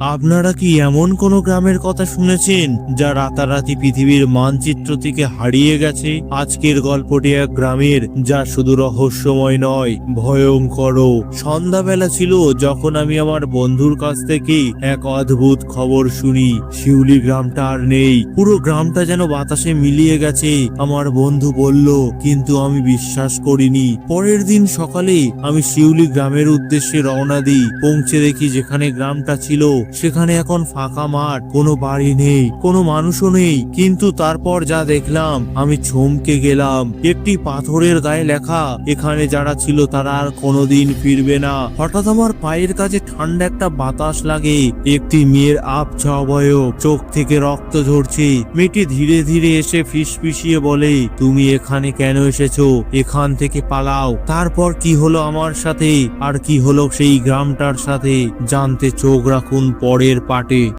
আপনারা কি এমন কোন গ্রামের কথা শুনেছেন যা রাতারাতি পৃথিবীর মানচিত্র থেকে হারিয়ে গেছে? আজকের গল্পটি এক গ্রামের যা শুধু রহস্যময় নয়, ভয়ঙ্কর সন্ধ্যাবেলা ছিল যখন আমি আমার বন্ধুর কাছ থেকে এক অদ্ভুত খবর শুনি। শিউলি গ্রামটা আর নেই। পুরো গ্রামটা যেন বাতাসে মিলিয়ে গেছে। আমার বন্ধু বলল, কিন্তু আমি বিশ্বাস করিনি। পরের দিন সকালে আমি শিউলি গ্রামের উদ্দেশ্যে রওনা দিই। পৌঁছে দেখি যেখানে গ্রামটা ছিল সেখানে এখন ফাঁকা মাঠ, কোনো বাড়ি নেই, কোনো মানুষও নেই। কিন্তু তারপর যা দেখলাম, আমি চমকে গেলাম। একটি পাথরের গায়ে লেখা, এখানে যারা ছিল তারা আর কোনোদিন ফিরবে না। হঠাৎ আমার পায়ের কাছে ঠান্ডা একটা বাতাস লাগে। একটি মেয়ের আবছা অবয়ব, চোখ থেকে রক্ত ঝরছে। মেয়েটি ধীরে ধীরে এসে ফিসফিসিয়ে বলে, তুমি এখানে কেন এসেছ? এখান থেকে পালাও। তারপর কি হলো আমার সাথে? আর কি হলো সেই গ্রামটার সাথে? জানতে চোখ রাখুন পরের পাটে